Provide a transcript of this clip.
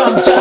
from China